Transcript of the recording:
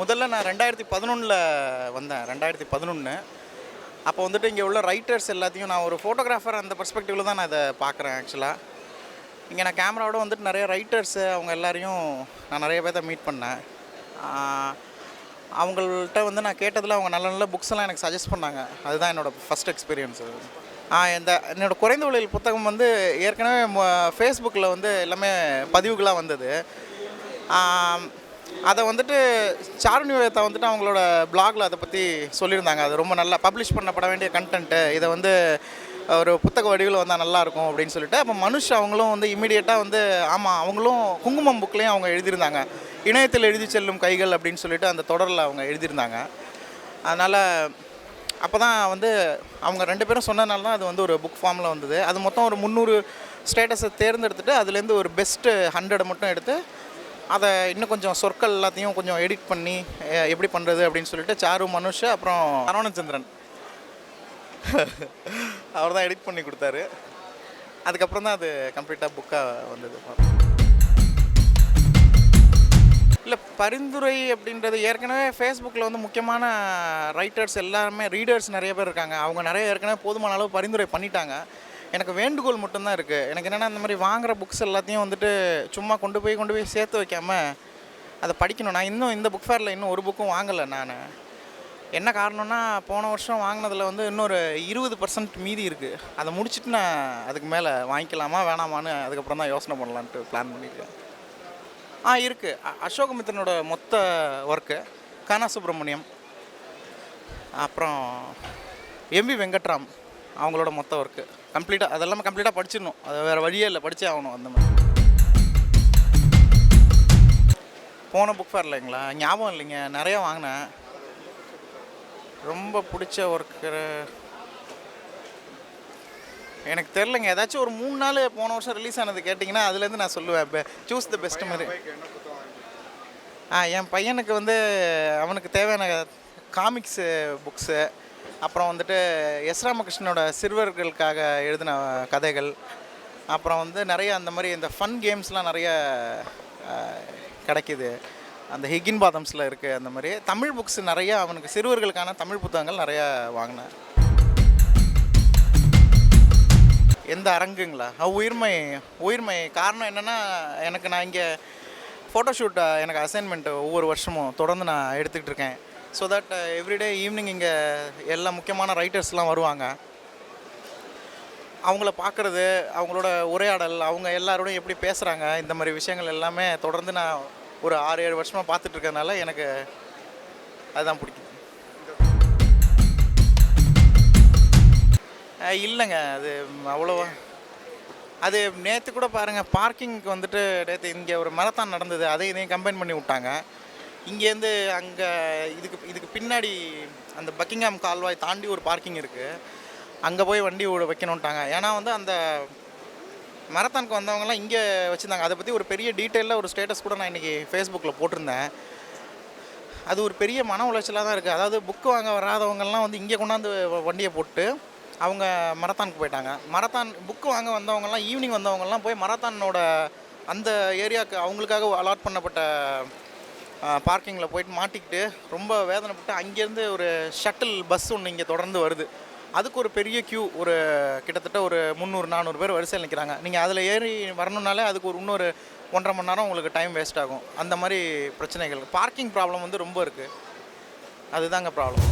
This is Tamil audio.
முதல்ல நான் ரெண்டாயிரத்தி பதினொன்றில் வந்தேன். ரெண்டாயிரத்தி பதினொன்று அப்போ வந்துட்டு இங்கே உள்ள ரைட்டர்ஸ் எல்லாத்தையும் நான் ஒரு ஃபோட்டோகிராஃபர் அந்த பர்ஸ்பெக்டிவில் தான் நான் இதை பார்க்குறேன் ஆக்சுவலாக இங்கே நான் கேமராவோட வந்துட்டு நிறைய ரைட்டர்ஸு அவங்க எல்லாரையும் நான் நிறைய பேர்த்த மீட் பண்ணேன். அவங்கள்ட்ட வந்து நான் கேட்டதில் அவங்க நல்ல நல்ல புக்ஸ் எல்லாம் எனக்கு சஜஸ்ட் பண்ணாங்க. அதுதான் என்னோடய ஃபஸ்ட் எக்ஸ்பீரியன்ஸ் இந்த என்னோடய குறைந்த விலையில் புத்தகம் வந்து ஏற்கனவே ஃபேஸ்புக்கில் வந்து எல்லாமே பதிவுகளாக வந்தது. அதை வந்துட்டு சாருணி வேதா வந்துட்டு அவங்களோட பிளாகில் அதை பற்றி சொல்லியிருந்தாங்க. அது ரொம்ப நல்லா பப்ளிஷ் பண்ணப்பட வேண்டிய கண்டென்ட்டு இதை வந்து ஒரு புத்தக வடிவில் வந்தால் நல்லாயிருக்கும் அப்படின்னு சொல்லிட்டு அப்போ மனுஷ் அவங்களும் வந்து இமீடியட்டாக வந்து ஆமாம் அவங்களும் குங்குமம் புக்லேயும் அவங்க எழுதியிருந்தாங்க. இணையத்தில் எழுதி செல்லும் கைகள் அப்படின்னு சொல்லிட்டு அந்த தொடரில் அவங்க எழுதியிருந்தாங்க. அதனால் அப்போ தான் வந்து அவங்க ரெண்டு பேரும் சொன்னதுனால தான் அது வந்து ஒரு புக் ஃபார்மில் வந்தது. அது மொத்தம் ஒரு முந்நூறு ஸ்டேட்டஸை தேர்ந்தெடுத்துட்டு அதுலேருந்து ஒரு பெஸ்ட்டு ஹண்ட்ரடை மட்டும் எடுத்து அதை இன்னும் கொஞ்சம் சொற்கள் எல்லாத்தையும் கொஞ்சம் எடிட் பண்ணி எப்படி பண்ணுறது அப்படின்னு சொல்லிட்டு சாரு மனுஷ் அப்புறம் சரவணச்சந்திரன். அவர் தான் எடிட் பண்ணி கொடுத்தாரு. அதுக்கப்புறம் தான் அது கம்ப்ளீட்டாக புக்காக வந்தது. இல்லை பரிந்துரை அப்படின்றது ஏற்கனவே ஃபேஸ்புக்கில் வந்து முக்கியமான ரைட்டர்ஸ் எல்லாருமே ரீடர்ஸ் நிறைய பேர் இருக்காங்க. அவங்க நிறைய ஏற்கனவே போதுமான அளவு பரிந்துரை பண்ணிட்டாங்க. எனக்கு வேண்டுகோள் மட்டும்தான் இருக்குது எனக்கு என்னென்னா இந்த மாதிரி வாங்குகிற புக்ஸ் எல்லாத்தையும் வந்துட்டு சும்மா கொண்டு போய் கொண்டு போய் சேர்த்து வைக்காமல் அதை படிக்கணும். நான் இன்னும் இந்த புக் ஃபேரில் இன்னும் ஒரு புக்கும் வாங்கலை நான். என்ன காரணம்னா போன வருஷம் வாங்கினதில் வந்து இன்னொரு இருபது பர்சன்ட் மீதி இருக்குது அதை முடிச்சுட்டு நான் அதுக்கு மேலே வாங்கிக்கலாமா வேணாமான்னு அதுக்கப்புறம் தான் யோசனை பண்ணலான்ட்டு பிளான் பண்ணியிருக்கேன் ஆ இருக்குது அசோகமித்திரனோட மொத்த ஒர்க்கு கனா சுப்பிரமணியம் அப்புறம் எம்பி வெங்கட்ராம். அவங்களோட மொத்த ஒர்க்கு கம்ப்ளீட்டாக அதெல்லாம் கம்ப்ளீட்டாக படிச்சிடணும். அது வேறு வழியே இல்லை படித்தே ஆகணும் அந்த மாதிரி. போன புக் ஃபேர் இல்லைங்களா? ஞாபகம் இல்லைங்க நிறையா வாங்கினேன். ரொம்ப பிடிச்ச ஒர்க்கு எனக்கு தெரிலங்க ஏதாச்சும் ஒரு மூணு நாள் போன வருஷம் ரிலீஸ் ஆனது கேட்டிங்கன்னா அதுலேருந்து நான் சொல்லுவேன் இப்போ சூஸ் த பெஸ்ட் மாதிரி. ஆ என் பையனுக்கு வந்து அவனுக்கு தேவையான காமிக்ஸு புக்ஸு அப்புறம் வந்துட்டு எஸ் ராமகிருஷ்ணனோட சிறுவர்களுக்காக எழுதின கதைகள். அப்புறம் வந்து நிறைய அந்த மாதிரி இந்த ஃபன் கேம்ஸ்லாம் நிறைய கிடைக்கிது. அந்த ஹிகின் பாதம்ஸில் இருக்குது அந்த மாதிரி. தமிழ் புக்ஸ் நிறைய அவனுக்கு சிறுவர்களுக்கான தமிழ் புத்தகங்கள் நிறையா வாங்கினேன் எந்த அரங்குங்களா? உயிர்மை உயிர்மை காரணம் என்னென்னா எனக்கு நான் இங்கே ஃபோட்டோஷூட் எனக்கு அசைன்மெண்ட்டு ஒவ்வொரு வருஷமும் தொடர்ந்து நான் எடுத்துக்கிட்டு இருக்கேன். ஸோ தட் எவ்ரிடே ஈவினிங் இங்கே எல்லா முக்கியமான ரைட்டர்ஸ்லாம் வருவாங்க. அவங்கள பார்க்குறது அவங்களோட உரையாடல் அவங்க எல்லாரோடையும் எப்படி பேசுகிறாங்க இந்த மாதிரி விஷயங்கள் எல்லாமே தொடர்ந்து நான் ஒரு ஆறு ஏழு வருஷமாக பார்த்துட்டு எனக்கு அதுதான் பிடிக்கும். இல்லைங்க அது அவ்வளோவா. அது நேற்று கூட பாருங்கள் பார்க்கிங்க்கு வந்துட்டு நேற்று இங்கே ஒரு மரத்தான் நடந்தது அதை இதையும் கம்பைன் பண்ணி விட்டாங்க. இங்கேருந்து அங்கே இதுக்கு இதுக்கு பின்னாடி அந்த பக்கிங்ஹாம் கால்வாய் தாண்டி ஒரு பார்க்கிங் இருக்குது அங்கே போய் வண்டி விட வைக்கணுன்ட்டாங்க ஏன்னா வந்து அந்த மரத்தானுக்கு வந்தவங்கலாம் இங்கே வச்சுருந்தாங்க. அதை பற்றி ஒரு பெரிய டீட்டெயிலில் ஒரு ஸ்டேட்டஸ் கூட நான் இன்றைக்கி ஃபேஸ்புக்கில் போட்டிருந்தேன். அது ஒரு பெரிய மன உளைச்சலாக தான் இருக்குது அதாவது புக்கு வாங்க வராதவங்கலாம் வந்து இங்கே கொண்டாந்து வண்டியை போட்டு அவங்க மரத்தானுக்கு போயிட்டாங்க. மரத்தான் புக்கு வாங்க வந்தவங்கெல்லாம் ஈவினிங் வந்தவங்கலாம் போய் மரத்தானோட அந்த ஏரியாவுக்கு அவங்களுக்காக அலாட் பண்ணப்பட்ட பார்க்கிங்கில் போயிட்டு மாட்டிக்கிட்டு ரொம்ப வேதனைப்பட்டு அங்கேருந்து ஒரு ஷட்டில் பஸ் ஒன்று இங்கே தொடர்ந்து வருது. அதுக்கு ஒரு பெரிய க்யூ ஒரு கிட்டத்தட்ட ஒரு முந்நூறு நானூறு பேர் வரிசையில் நிற்கிறாங்க நீங்கள் அதில் ஏறி வரணுன்னாலே அதுக்கு ஒரு இன்னொரு ஒன்றரை மணி நேரம் உங்களுக்கு டைம் வேஸ்ட் ஆகும். அந்த மாதிரி பிரச்சனைகள் பார்க்கிங் ப்ராப்ளம் வந்து ரொம்ப இருக்குது அதுதாங்க ப்ராப்ளம்